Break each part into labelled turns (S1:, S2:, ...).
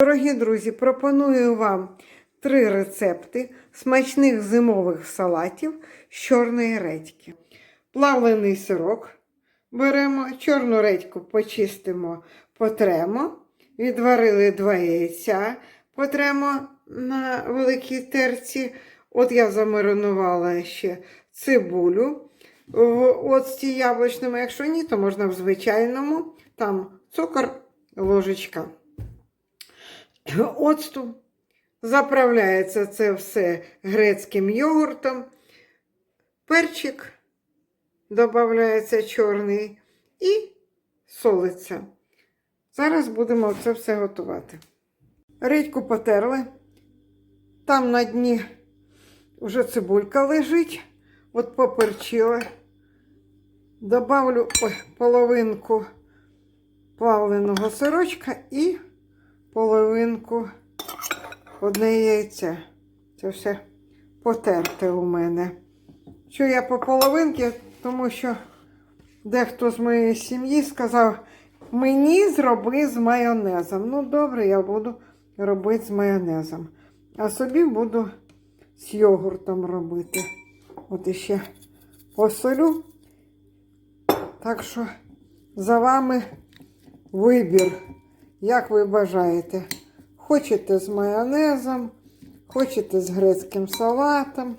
S1: Дорогі друзі, пропоную вам три рецепти смачних зимових салатів з чорної редьки. Плавлений сирок беремо, чорну редьку почистимо, потремо, відварили два яйця, потремо на великій терці. От я замаринувала ще цибулю в оцті яблучному. Якщо ні, то можна в звичайному. Там цукор, ложечка оцту. Заправляється це все грецьким йогуртом. Перчик додається чорний і солиться. Зараз будемо це все готувати. Редьку потерли. Там на дні вже цибулька лежить. От поперчила. Добавлю половинку плавленого сирочка і половинку одне яйце. Це все потерте у мене. Що я по половинки, тому що дехто з моєї сім'ї сказав, мені зроби з майонезом. Ну, добре, я буду робити з майонезом. А собі буду з йогуртом робити. От іще посолю. Так що за вами вибір. Як ви бажаєте? Хочете з майонезом, хочете з грецьким салатом.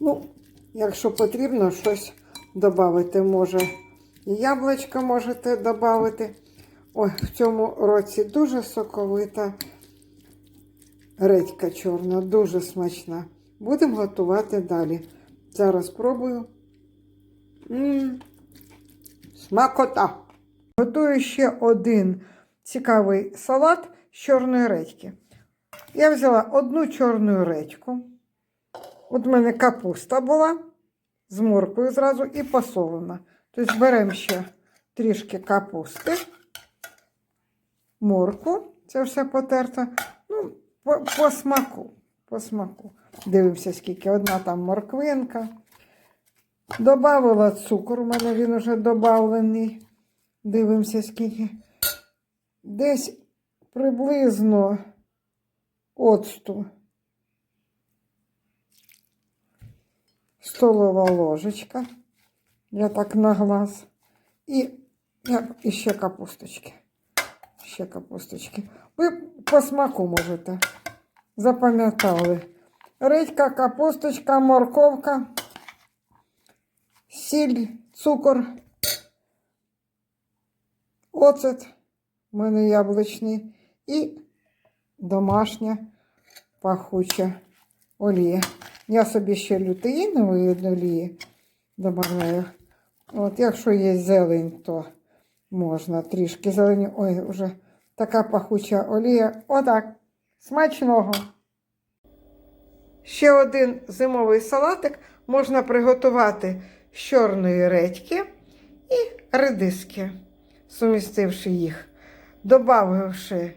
S1: Ну, якщо потрібно щось додати, може, і яблучко можете додати. Ой, в цьому році дуже соковита редька чорна, дуже смачна. Будемо готувати далі. Зараз спробую. М-м, смакота! Готую ще один цікавий салат з чорної редьки. Я взяла одну чорну редьку. От в мене капуста була з моркою зразу і посолена. Тобто беремо ще трішки капусти, морку, це все потерто. Ну, по, по смаку. По смаку. Дивимося, скільки одна там морквинка. Добавила цукор, у мене він вже додавлений. Дивимося, скільки. Десь приблизно оцту. Столова ложечка. Я так на глаз. І, і ще капусточки. Ще капусточки. Ви по смаку можете. Запам'ятали. Редька, капусточка, морковка, сіль, цукор. Оцет у мене яблучний і домашня пахуча олія. Я собі ще лютеїнової олії додаю. От, якщо є зелень, то можна трішки зелені. Ой, вже така пахуча олія. Отак. Смачного. Ще один зимовий салатик можна приготувати з чорної редьки і редиски, сумістивши їх, додавши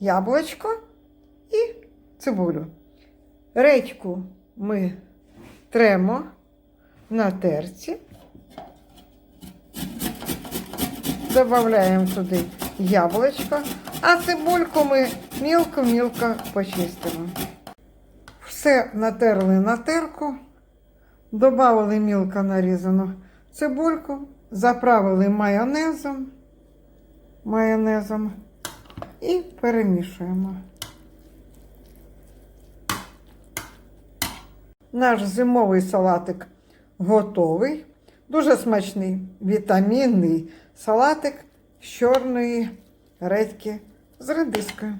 S1: яблучко і цибулю. Редьку ми тремо на терці, додаємо туди яблучко, а цибульку ми мілко-мілко почистимо. Все натерли на терку, додали мілко нарізану цибульку, заправили майонезом, майонезом і перемішуємо. Наш зимовий салатик готовий. Дуже смачний вітамінний салатик з чорної редьки з редискою.